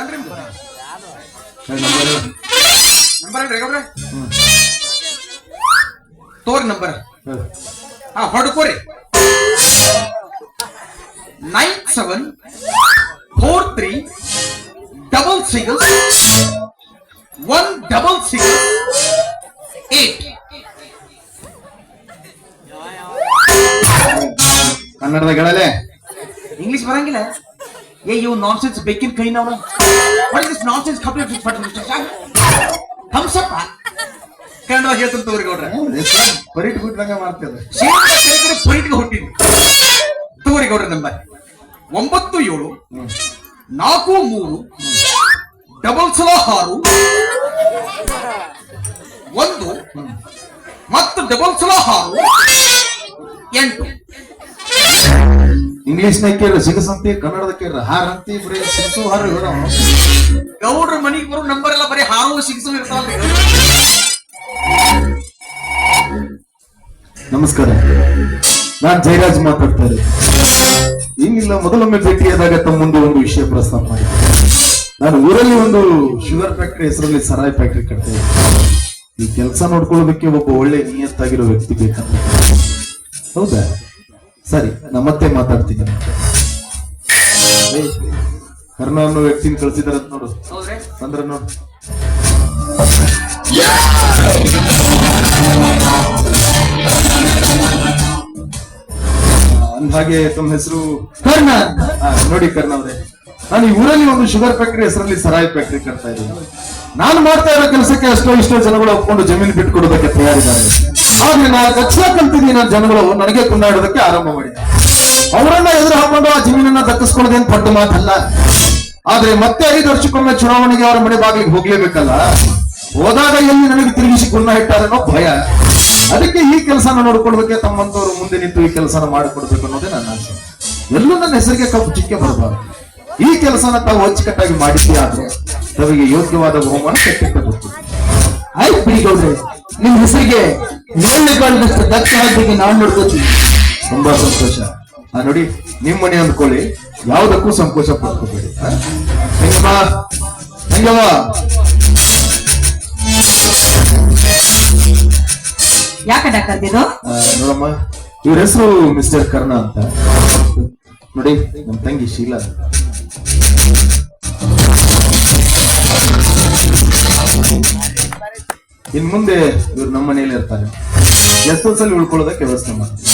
ಏನ್ರಿ ನಂಬರ್ ಹೇಳ್ರಿ. ಗೌಡ್ರೆ ತೋರಿ ನಂಬರ್. ಹಾ ಹೊಡ್ಕೋರಿ nine seven four three double single one double single eight. ಕನ್ನಡದಾಗ ಗಳಲೆ. ಇಂಗ್ಲಿಷ್ ಬರಂಗಿಲ್ಲ. ಏ ಇವ್ ನಾನ್ಸೆನ್ಸ್ ಬೇಕಿನ ಕೈ ನಾವು what is nonsense complete Hamsappa Kannada ಹೇಳ್ತಾನೆ ತೋರಿ ಗೌಡ್ರೆ. ಬರೀಟ್ ಬಿಟ್ರಂಗ ಮಾಡ್ತೇವೆ ಪೊಲಿಟಿಗೆ ಹುಟ್ಟಿದ್ವಿ ತಗೋರಿ ಗೌಡ್ರ ನಂಬರ್. ಒಂಬತ್ತು ಏಳು ನಾಲ್ಕು ಮೂರು ಡಬಲ್ ಸಲ ಆರು ಒಂದು ಮತ್ತು ಡಬಲ್ ಸಲ ಆರು ಎಂಟು. ಇಂಗ್ಲಿಷ್ ನಾಗ ಕೇಳ್ರಿ ಸಿಗಸಂತಿ ಕನ್ನಡದ ಕೇಳ್ರಿ ಹಾರ ಅಂತಿ ಬರೀ ಸಿಗಸು ಹಾರ ಗೌಡ್ರ ಮನಿಗೆ ಬರೋ ನಂಬರ್ ಎಲ್ಲ ಬರೀ ಹಾರು ಸಿಗಸು ಇರ್ತಾವ ನಮಸ್ಕಾರ. ನಾನ್ ಜಯರಾಜ್ ಮಾತಾಡ್ತಾ ಇದ್ದೀನಿ ಇನ್ನಿಲ್ಲ ಮೊದಲೊಮ್ಮೆ ಭೇಟಿಯಾದಾಗ ತಮ್ಮ ಮುಂದೆ ಒಂದು ವಿಷಯ ಪ್ರಸ್ತಾಪ ಮಾಡಿದ್ದೆ. ನಾನು ಊರಲ್ಲಿ ಒಂದು ಶುಗರ್ ಫ್ಯಾಕ್ಟರಿ ಹೆಸರಲ್ಲಿ ಸರಾಯ್ ಫ್ಯಾಕ್ಟರಿ ಕಟ್ತಾ ಈ ಕೆಲಸ ನೋಡ್ಕೊಳ್ಳೋದಕ್ಕೆ ಒಬ್ಬ ಒಳ್ಳೆ ನಿಯತ್ತಾಗಿರೋ ವ್ಯಕ್ತಿ ಬೇಕಂತ. ಹೌದಾ? ಸರಿ ನಾ ಮತ್ತೆ ಮಾತಾಡ್ತೀನಿ ಅನ್ನೋ ವ್ಯಕ್ತಿನ ಕಳ್ಸಿದಾರ ನೋಡು. ಅಂದ್ರೆ ನೋಡು. ಹಾಗೆ ತಮ್ಮ ಹೆಸರು ಕರ್ಣ. ನೋಡಿ ಕರ್ಣ ಅವರೇ. ನಾನು ಈ ಊರಲ್ಲಿ ಒಂದು ಶುಗರ್ ಫ್ಯಾಕ್ಟರಿ ಹೆಸರಲ್ಲಿ ಸರಾಯಿ ಫ್ಯಾಕ್ಟರಿ ಕಟ್ತಾ ಇದ್ದೀನಿ. ನಾನು ಮಾಡ್ತಾ ಇರೋ ಕೆಲಸಕ್ಕೆ ಅಷ್ಟೋ ಇಷ್ಟೋ ಜನಗಳು ಒಪ್ಕೊಂಡು ಜಮೀನು ಬಿಟ್ಟು ಕೊಡೋದಕ್ಕೆ ತಯಾರಿದ್ದಾರೆ. ಆದ್ರೆ ನಾನು ದಕ್ಷಿಣ ಕಲ್ತಿದ್ದೀನಿ ಜನಗಳು, ನನಗೆ ಕೊಂಡಾಡೋದಕ್ಕೆ ಆರಂಭ ಮಾಡಿ ಅವರನ್ನ ಎದುರು ಹಾಕೊಂಡು ಆ ಜಮೀನನ್ನ ದಕ್ಕಿಸ್ಕೊಳ್ಳೋದೇನು ದೊಡ್ಡ ಮಾತಲ್ಲ. ಆದ್ರೆ ಮತ್ತೆ ಐದು ವರ್ಷಕ್ಕೊಮ್ಮೆ ಚುನಾವಣೆಗೆ ಅವರ ಮನೆ ಬಾಗಿಲಿಗೆ ಹೋಗ್ಲೇಬೇಕಲ್ಲ? ಹೋದಾಗ ಎಲ್ಲಿ ನನಗೆ ತಿರುಗಿಸಿ ಗುಣ ಇಟ್ಟಾರನೋ ಭಯ. ಅದಕ್ಕೆ ಈ ಕೆಲಸನ ನೋಡ್ಕೊಳ್ಬೇಕೆ, ತಮ್ಮಂತವ್ರು ಮುಂದೆ ನಿಂತು ಈ ಕೆಲಸನ ಮಾಡಿಕೊಡ್ಬೇಕು ಅನ್ನೋದೇ ನನ್ನ ಆಸೆ. ಎಲ್ಲೂ ನನ್ನ ಹೆಸರಿಗೆ ಕಪ್ಪು ಚಿಕ್ಕೆ ಬರಬಾರದು. ಈ ಕೆಲಸನ ತಾವು ಅಚ್ಚುಕಟ್ಟಾಗಿ ಮಾಡಿದ್ದೆ ಆದ್ರೆ ತಮಗೆ ಯೋಗ್ಯವಾದ ಬಹುಮಾನ ಕೆಟ್ಟಿಟ್ಟಬೇಕು ಆಯ್ತು ಬಿಡಿ ಗೌಡ್ರೆ ನಿಮ್ ಹೆಸರಿಗೆ ಏಳನೇ ಕಾಲದಷ್ಟು ದಕ್ಷ ಹಾಕಿ ನಾನು ನೋಡ್ಕೋತೀನಿ. ತುಂಬಾ ಸಂತೋಷ. ಆ ನೋಡಿ ನಿಮ್ ಮನೆ ಅಂದ್ಕೊಳ್ಳಿ. ಯಾವುದಕ್ಕೂ ಸಂಕೋಚ ಪಡ್ಕೋಬೇಡಿ? ಹೆಂಗಮ್ಮ? ಹೆಂಗಮ್ಮ? ಯಾಕಡ ನೋಡಮ್ಮ ಇವ್ರ ಹೆಸರು ಮಿಸ್ಟರ್ ಕರ್ಣ ಅಂತ. ನೋಡಿ ನಮ್ ತಂಗಿ ಶೀಲಾ ಇನ್ ಮುಂದೆ ಇವ್ರು ನಮ್ಮ ಮನೆಯಲ್ಲಿ ಇರ್ತಾರೆ. ಅಲ್ಲಿ ಉಳ್ಕೊಳ್ಳೋದಕ್ಕೆ ವ್ಯವಸ್ಥೆ ಮಾಡ್ತೀವಿ.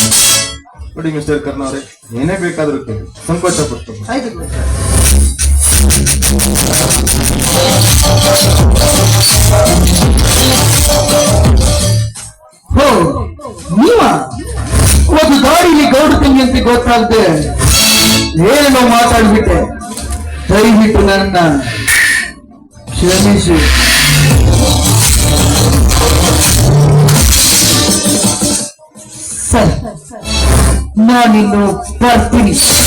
ನೋಡಿ ಮಿಸ್ಟರ್ ಕರ್ಣ ಅವರೇ ಏನೇ ಬೇಕಾದ್ರೂ ಕೇಳಿ. ಸಂಕೋಚ ಪಟ್ಟು ನೀವ? ಒಂದು ದಾರಿಲಿ ಗೌಡ ತಂಗಿ ಅಂತ ಗೊತ್ತಾಗದೆ ಏನೇನೋ ಮಾತಾಡ್ಬಿಟ್ಟೆ. ದಯವಿಟ್ಟು ನನ್ನ ಕ್ಷಮಿಸಿ. Money no purpose.